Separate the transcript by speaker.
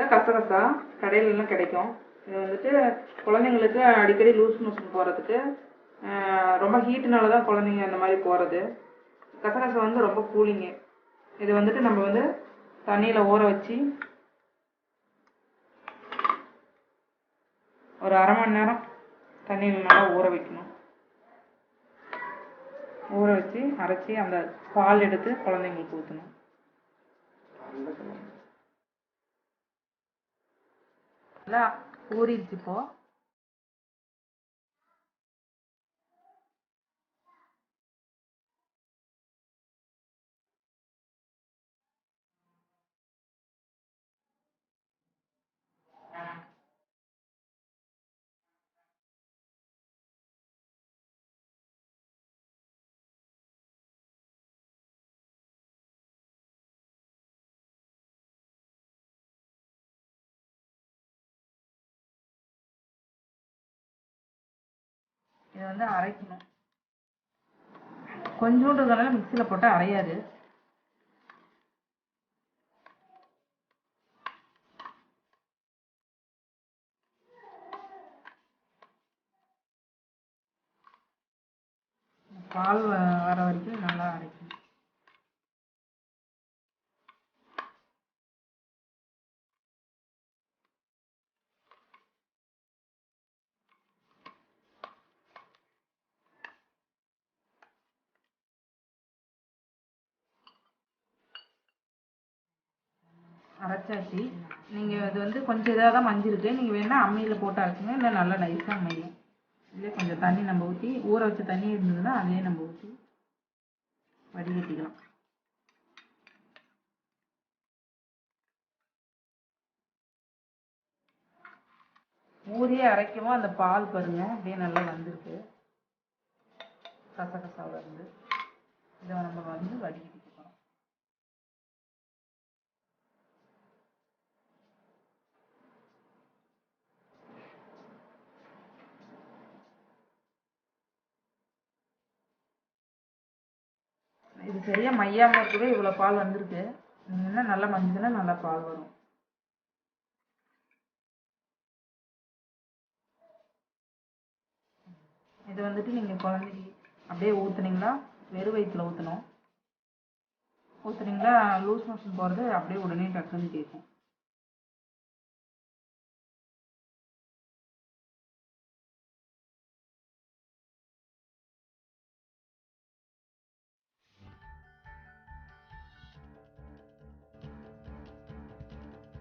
Speaker 1: இதான் கசகசா கடையிலலாம் கிடைக்கும். இது வந்துட்டு குழந்தைங்களுக்கு அடிக்கடி லூஸ் மோஷன் போகிறதுக்கு ரொம்ப ஹீட்டுனால தான் குழந்தைங்க அந்த மாதிரி போகிறது கசகசா வந்து ரொம்ப கூலிங்கு இது வந்துட்டு நம்ம வந்து தண்ணியில் ஊற வச்சு ஒரு அரை மணி நேரம் தண்ணியில் நல்லா ஊற வைக்கணும். ஊற வச்சு அரைச்சி அந்த பால் எடுத்து குழந்தைங்களுக்கு ஊற்றணும் நல்லா ஊறிடுச்சு இப்போது வந்து அரைக்கணும். கொஞ்சோண்டுனால மிக்சியில் போட்டு அரையாது. பால் வர வரைக்கும் நல்லா அரைக்கணும். அரைச்சாச்சு. நீங்கள் இது வந்து கொஞ்சம் இதாக தான் மஞ்சிருக்கு நீங்கள் வேணால் அம்மியில் போட்டு அரைச்சிங்க. இல்லை நல்லா நைஸாக அமையும். இல்லை கொஞ்சம் தண்ணி நம்ம ஊற்றி ஊற வச்ச தண்ணி இருந்ததுன்னா அதையே நம்ம ஊற்றி வடிகட்டிக்கலாம். ஊறியே அரைக்கவும் அந்த பால் பாருங்க. அப்படியே நல்லா வந்திருக்கு. கசகசாவில் இருந்து. இதை நம்ம வந்து வடிகட்டி போகிறோம் இது சரியா மையாம இவ்வளோ பால் வந்திருக்கு. என்ன நல்ல நல்லா மஞ்சதுன்னா நல்லா பால் வரும். இது வந்துட்டு நீங்க குழந்தைக்கு அப்படியே ஊத்துனீங்களா வெறும் வயிற்றுல ஊற்றணும் ஊற்றுனீங்களா லூஸ் மோஷன் போகிறது அப்படியே உடனே டக்குன்னு கேட்கும்.